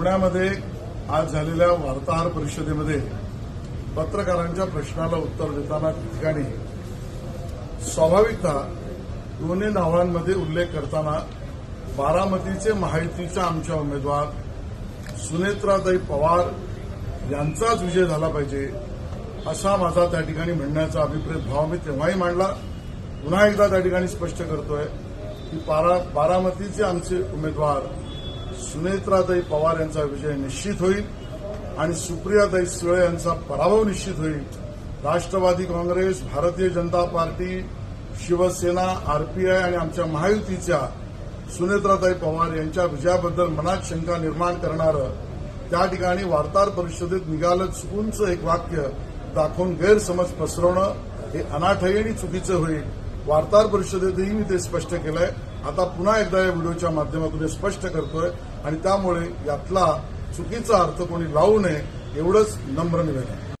पुण्यामध्ये आज झालेल्या वार्ताहर परिषदेमध्ये पत्रकारांच्या प्रश्नाला उत्तर देताना त्या ठिकाणी स्वाभाविकता दोन्ही नावांमध्ये उल्लेख करताना बारामतीचे महायुतीच्या आमच्या उमेदवार सुनेत्राताई पवार यांचाच विजय झाला पाहिजे असा माझा त्या ठिकाणी म्हणण्याचा अभिप्रेत भाव मी तेव्हाही मांडला. पुन्हा एकदा त्या ठिकाणी स्पष्ट करतोय की बारा बारामतीचे आमचे उमेदवार सुनेत्राताई पवार यांचा विजय निश्चित होईल आणि सुप्रियाताई सुळे यांचा पराभव निश्चित होईल. राष्ट्रवादी काँग्रेस भारतीय जनता पार्टी शिवसेना आरपीआय आणि आमच्या महायुतीच्या सुनेत्राताई पवार यांच्या विजयाबद्दल मनात शंका निर्माण करणारं त्या ठिकाणी वार्ताहर परिषदेत निघालं चुकूनचं एक वाक्य दाखवून गैरसमज पसरवणं हे अनाठायी आणि चुकीचं होईल. वार्ताहर परिषदेतही मी ते स्पष्ट केलंय. आता पुन्हा एकदा या व्हिडिओच्या माध्यमातून हे स्पष्ट करतोय आणि त्यामुळे यातला चुकीचा अर्थ कोणी लावू नये एवढंच नम्र निवेदन.